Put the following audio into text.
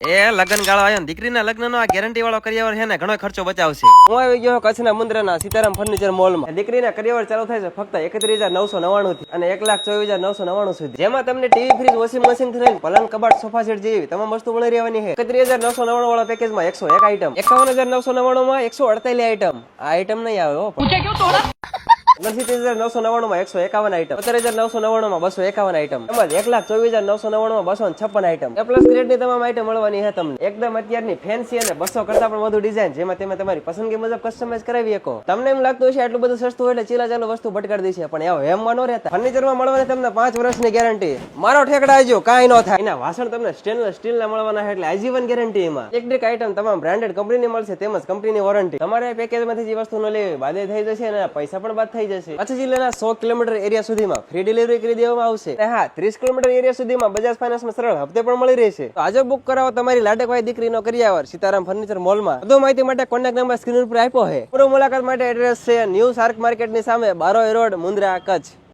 એ લગ્ન ગાળો આવ્યો દીકરીના દીકરીના લગ્નનો આ ગેરંટી વાળો કરિયાવર છે ને, ઘણો ખર્ચો બચાવશે. હું આવી ગયો કચ્છના મુન્દ્રાના સીતારામ ફર્નિચર મોલમાં દીકરીના કરિયાવર ચાલુ થાય છે ફક્ત એકત્રીસ હજાર નવસો નવાણું થી અને એક લાખ ચોવીસ હજાર નવસો નવાણું સુધી. જેમાં તમને ટીવી ફ્રીજ વોશિંગ મશીનથી લઈને પલંગ, કબાટ સોફા સેટ જેવી તમામ વસ્તુ મળી રહેવાની છે. એકત્રીસ હજાર નવસો નવાણું વાળા પેકેજમાં એકસો એક આઈટમ એકાવન હજાર નવસો નવાણું માં એકસો અડતાલીસ આઈટમ આ આઈટમ નહીં આવે પણ. હજાર નવસો નવ્વાણું એકસો એકાવન આઈટમ સત્તર હજાર નવસો નવ્વાણું બસો એકાવન આઈટમ તેમજ એક લાખ ચોવીસ હજાર નવસો નવ્વાણું બસો છપ્પન આઈટમ પ્લસ ગ્રેડ તમામ આઈટમ મળવાની છે તમને. એકદમ અત્યારની ફેન્સી અને બસો કરતા પણ વધુ ડિઝાઇન જેમાં તમે તમારી પસંદગી મુજબ કસ્ટમાઇઝ કરાવી શકો. તમને એમ લાગતું હશે આટલું બધું સસ્તું એટલે ચીલા ચાલુ વસ્તુ ભટકાડી દેશે પણ એવો હેમમાં ન રહેતા. ફર્નિચરમાં મળવાની તમને પાંચ વર્ષની ગેરંટી મારો ઠેકડા આવજો કાંઈ ન થાય. એના વાસણ તમને સ્ટેનલેસ સ્ટીલના મળવાના છે એટલે આજીવન ગેરંટી એમાં. ઇલેક્ટ્રિક આઈટમ તમામ બ્રાન્ડેડ કંપનીની મળશે, તેમજ કંપનીની વોરંટી તમારે પેકેજમાંથી જે વસ્તુ ન લેવી બાદે થઈ જશે અને પૈસા પણ બાદ થઈ જશે. કચ્છ જિલ્લાના સો કિલોમીટર એરિયા સુધીમાં ફ્રી ડિલિવરી કરી દેવામાં આવશે. હા, ત્રીસ કિલોમીટર એરિયા સુધીમાં બજાજ ફાઇનાન્સમાં સરળ હપ્તે પણ મળી રહેશે. તો આજે બુક કરાવો તમારી લાડકવાઈ દીકરીનો કરિયાવર, સીતારામ ફર્નિચર મોલમાં વધુ માહિતી માટે કોન્ટેક્ટ નંબર સ્ક્રીન ઉપર આપ્યો છે. પૂરો મુલાકાત માટે એડ્રેસ છે ન્યૂ શાર્ક માર્કેટની સામે બારોઈ રોડ મુન્દ્રા કચ્છ.